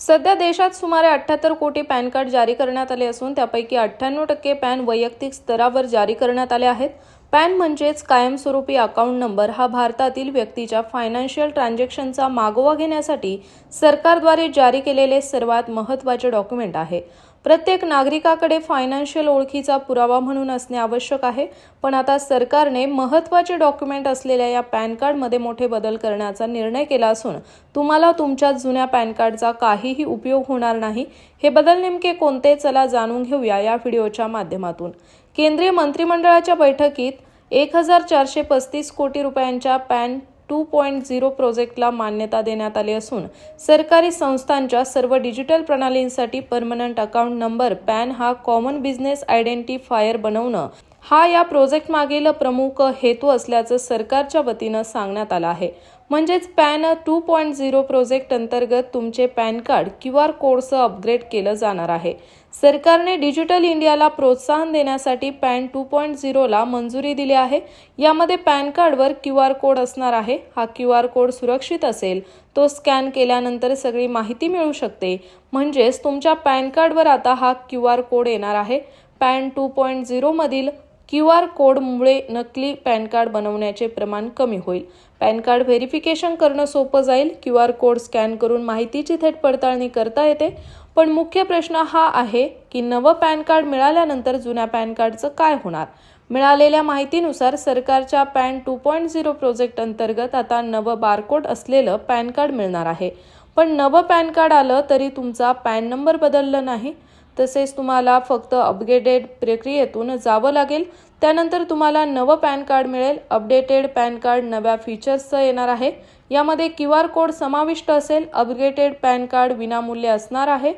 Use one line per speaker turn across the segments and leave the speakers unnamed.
सध्या देशात सुमारे अठ्ठ्याहत्तर कोटी पॅन कार्ड जारी करण्यात आले असून त्यापैकी अठ्ठ्याण्णव टक्के पॅन वैयक्तिक स्तरावर जारी करण्यात आले आहेत. पॅन म्हणजेच कायमस्वरूपी अकाउंट नंबर हा भारतातील व्यक्तीच्या फायनान्शियल ट्रान्झॅक्शनचा मागोवा घेण्यासाठी सरकारद्वारे जारी केलेले सर्वात महत्त्वाचे डॉक्युमेंट आहे. प्रत्येक नागरिकाकडे फायनान्शियल ओळखीचा पुरावा म्हणून असणे आवश्यक आहे पण आता सरकारने महत्त्वाचे डॉक्युमेंट असलेल्या या पॅन कार्डमध्ये मोठे बदल करण्याचा निर्णय केला असून तुम्हाला तुमच्या जुन्या पॅन कार्डचा काहीही उपयोग होणार नाही. हे बदल नेमके कोणते? चला जाणून घेऊया या व्हिडिओच्या माध्यमातून. केंद्रीय मंत्रिमंडळाच्या बैठकीत एक हजार चारशे पस्तीस कोटी रुपयांच्या पॅन टू पॉईंट झिरो प्रोजेक्टला मान्यता देण्यात आली असून सरकारी संस्थांच्या सर्व डिजिटल प्रणालींसाठी परमनंट अकाउंट नंबर पॅन हा कॉमन बिझनेस आयडेंटिफायर बनवणं हा या प्रोजेक्ट मागील प्रमुख हेतू असल्याचं सरकारच्या वतीनं सांगण्यात आलं आहे. म्हणजेच PAN two point zero project अंतर्गत तुमचे पॅन कार्ड क्यू आर कोडसह अपग्रेड केलं जाणार आहे. सरकारने डिजिटल इंडियाला प्रोत्साहन देण्यासाठी पॅन टू पॉईंट झिरोला मंजुरी दिली आहे. यामध्ये पॅन कार्डवर क्यू आर कोड असणार आहे. हा क्यू आर कोड सुरक्षित असेल तो स्कॅन केल्यानंतर सगळी माहिती मिळू शकते. म्हणजेच तुमच्या पॅन कार्डवर आता हा क्यू आर कोड येणार आहे. पॅन टू पॉईंट झिरोमधील क्यू आर कोडमुळे नकली पॅन कार्ड बनवण्याचे प्रमाण कमी होईल. पॅन कार्ड व्हेरिफिकेशन करणं सोपं जाईल. क्यू आर कोड स्कॅन करून माहितीची थेट पडताळणी करता येते. पण मुख्य प्रश्न हा आहे की नवं पॅन कार्ड मिळाल्यानंतर जुन्या पॅन कार्डचं काय होणार? मिळालेल्या माहितीनुसार सरकारच्या PAN two point zero project अंतर्गत आता नवं बारकोड असलेलं पॅन कार्ड मिळणार आहे. पण नवं पॅन कार्ड आलं तरी तुमचा पॅन नंबर बदलला नाही. तसेच तुम्हाला फक्त अपग्रेडेड प्रक्रियेतून जावं लागेल. त्यानंतर तुम्हाला नवं पॅन कार्ड मिळेल. अपडेटेड पॅन कार्ड नव्या फीचर्सचं येणार आहे. यामध्ये क्यू आर कोड समाविष्ट असेल. अपग्रेडेड पॅन कार्ड विनामूल्य असणार आहे.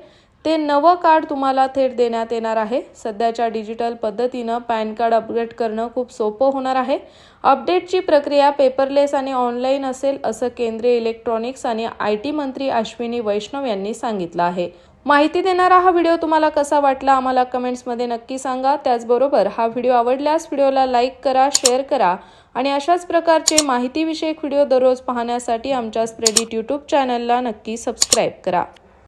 ते नवं कार्ड तुम्हाला थेट देण्यात येणार आहे. सध्याच्या डिजिटल पद्धतीनं पॅन कार्ड अपडेट करणं खूप सोपं होणार आहे. अपडेटची प्रक्रिया पेपरलेस आणि ऑनलाईन असेल असं केंद्रीय इलेक्ट्रॉनिक्स आणि आय टी मंत्री अश्विनी वैष्णव यांनी सांगितलं आहे. माहिती देणारा हा व्हिडिओ तुम्हाला कसा वाटला आम्हाला कमेंट्समध्ये नक्की सांगा. त्याचबरोबर हा व्हिडिओ आवडल्यास व्हिडिओला लाईक करा शेअर करा आणि अशाच प्रकारचे माहितीविषयक व्हिडिओ दररोज पाहण्यासाठी आमच्या स्प्रेडिट यूट्यूब चॅनलला नक्की सबस्क्राईब करा.